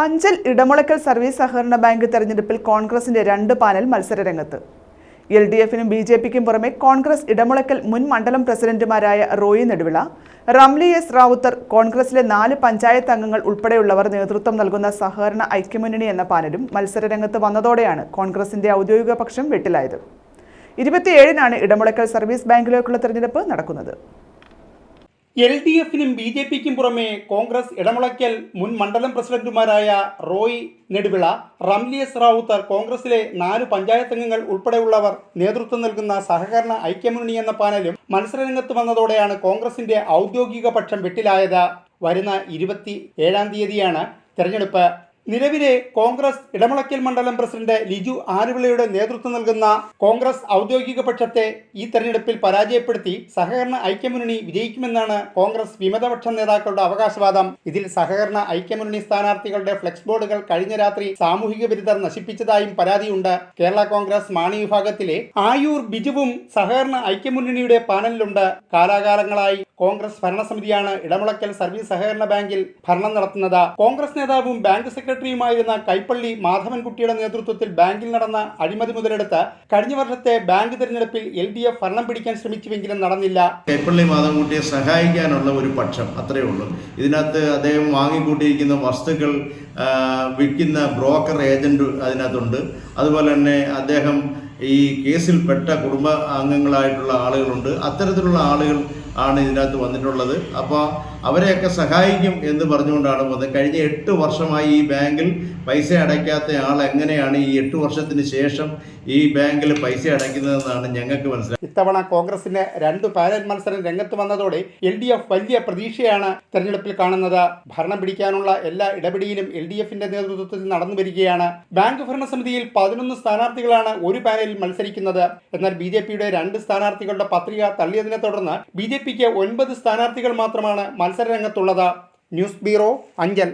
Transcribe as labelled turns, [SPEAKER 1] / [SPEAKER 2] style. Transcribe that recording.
[SPEAKER 1] Anchal Edamulakkal service സഹകരണ bank തെരഞ്ഞെടുപ്പിൽ കോൺഗ്രസിന്റെ രണ്ട് പാനൽ മത്സരരംഗത്ത്. എൽ ഡി എഫിനും ബി ജെ പിക്കും പുറമെ കോൺഗ്രസ് ഇടമുളക്കൽ മുൻ മണ്ഡലം പ്രസിഡന്റുമാരായ റോയി നെടുവിള റംലി എസ് റാവുത്തർ കോൺഗ്രസിലെ നാല് പഞ്ചായത്ത് അംഗങ്ങൾ ഉൾപ്പെടെയുള്ളവർ നേതൃത്വം നൽകുന്ന സഹകരണ ഐക്യമുന്നണി എന്ന പാനലും മത്സരരംഗത്ത് വന്നതോടെയാണ് കോൺഗ്രസിന്റെ ഔദ്യോഗിക പക്ഷം വെട്ടിലായത്. ഇരുപത്തിയേഴിനാണ് ഇടമുളക്കൽ സർവീസ് ബാങ്കിലേക്കുള്ള തെരഞ്ഞെടുപ്പ് നടക്കുന്നത്.
[SPEAKER 2] എൽ ഡി എഫിനും ബി ജെ പിക്കും പുറമെ കോൺഗ്രസ് ഇടമുളയ്ക്കൽ മുൻ മണ്ഡലം പ്രസിഡന്റുമാരായ റോയ് നെടുവിള റംലിയസ് റാവുത്തർ കോൺഗ്രസിലെ നാല് പഞ്ചായത്ത് അംഗങ്ങൾ ഉൾപ്പെടെയുള്ളവർ നേതൃത്വം നൽകുന്ന സഹകരണ ഐക്യമുന്നണി എന്ന പാനലും മത്സരരംഗത്ത് വന്നതോടെയാണ് കോൺഗ്രസിന്റെ ഔദ്യോഗിക പക്ഷം വെട്ടിലായത്. വരുന്ന ഇരുപത്തി ഏഴാം തീയതിയാണ് തെരഞ്ഞെടുപ്പ് നിലവിലെ കോൺഗ്രസ് ഇടമുളയ്ക്കൽ മണ്ഡലം പ്രസിഡന്റ് ലിജു ആരുവിളയുടെ നേതൃത്വം നൽകുന്ന കോൺഗ്രസ് ഔദ്യോഗിക പക്ഷത്തെ ഈ തെരഞ്ഞെടുപ്പിൽ പരാജയപ്പെടുത്തി സഹകരണ ഐക്യമുന്നണി വിജയിക്കുമെന്നാണ് കോൺഗ്രസ് വിമതപക്ഷ നേതാക്കളുടെ അവകാശവാദം. ഇതിൽ സഹകരണ ഐക്യമുന്നണി സ്ഥാനാർത്ഥികളുടെ ഫ്ലെക്സ് ബോർഡുകൾ കഴിഞ്ഞ രാത്രി സാമൂഹിക വിരുദ്ധർ നശിപ്പിച്ചതായും പരാതിയുണ്ട്. കേരള കോൺഗ്രസ് മാണി വിഭാഗത്തിലെ ആയൂർ ബിജുവും സഹകരണ ഐക്യമുന്നണിയുടെ പാനലിലുണ്ട്. കാലാകാലങ്ങളായി കോൺഗ്രസ് ഭരണസമിതിയാണ് ഇടമുളക്കൽ സർവീസ് സഹകരണ ബാങ്കിൽ ഭരണം നടത്തുന്നത്. കോൺഗ്രസ് നേതാവും ബാങ്ക് സെക്രട്ടറിയുമായിരുന്ന കൈപ്പള്ളി മാധവൻകുട്ടിയുടെ നേതൃത്വത്തിൽ ബാങ്കിൽ നടന്ന അഴിമതി മുതലെടുത്ത് കഴിഞ്ഞ വർഷത്തെ ബാങ്ക് തിരഞ്ഞെടുപ്പിൽ എൽ ഡി എഫ് ഭരണം പിടിക്കാൻ ശ്രമിച്ചുവെങ്കിലും നടന്നില്ല.
[SPEAKER 3] കൈപ്പള്ളി മാധവൻകുട്ടിയെ സഹായിക്കാനുള്ള ഒരു പക്ഷം അത്രയേ ഉള്ളൂ. ഇതിനകത്ത് അദ്ദേഹം വാങ്ങിക്കൂട്ടിയിരിക്കുന്ന വസ്തുക്കൾ വിൽക്കുന്ന ബ്രോക്കർ ഏജന്റ് അതിനകത്തുണ്ട്. അതുപോലെ തന്നെ അദ്ദേഹം ഈ കേസിൽപ്പെട്ട കുടുംബ അംഗങ്ങളായിട്ടുള്ള ആളുകളുണ്ട്. അത്തരത്തിലുള്ള ആളുകൾ ആണ് ഇതിനകത്ത് വന്നിട്ടുള്ളത്. അപ്പോൾ അവരെയൊക്കെ സഹായിക്കും എന്ന് പറഞ്ഞുകൊണ്ടാണ് പോകുന്നത് കഴിഞ്ഞ എട്ട് വർഷമായി ഈ ബാങ്കിൽ പൈസ അടയ്ക്കാത്ത ആൾ എങ്ങനെയാണ് ഈ എട്ട് വർഷത്തിന് ശേഷം ഈ ബാങ്കിൽ പൈസ അടയ്ക്കുന്നതെന്നാണ് ഞങ്ങൾക്ക് മനസ്സിലായത്
[SPEAKER 2] ഇത്തവണ കോൺഗ്രസിന് രണ്ട് പാനൽ മത്സരം രംഗത്ത് വന്നതോടെ എൽ ഡി എഫ് വലിയ പ്രതീക്ഷയാണ് തെരഞ്ഞെടുപ്പിൽ കാണുന്നത്. ഭരണം പിടിക്കാനുള്ള എല്ലാ ഇടപെടിയിലും എൽ ഡി എഫിന്റെ നേതൃത്വത്തിൽ നടന്നു വരികയാണ്. ബാങ്ക് ഭരണസമിതിയിൽ പതിനൊന്ന് സ്ഥാനാർത്ഥികളാണ് ഒരു പാനലിൽ മത്സരിക്കുന്നത്. എന്നാൽ ബി ജെ പിയുടെ രണ്ട് സ്ഥാനാർത്ഥികളുടെ പത്രിക തള്ളിയതിനെ തുടർന്ന് ബി ജെ പിക്ക് ഒൻപത് സ്ഥാനാർത്ഥികൾ മാത്രമാണ് മത്സരരംഗത്തുള്ളത് ന്യൂസ് ബ്യൂറോ അഞ്ചൽ.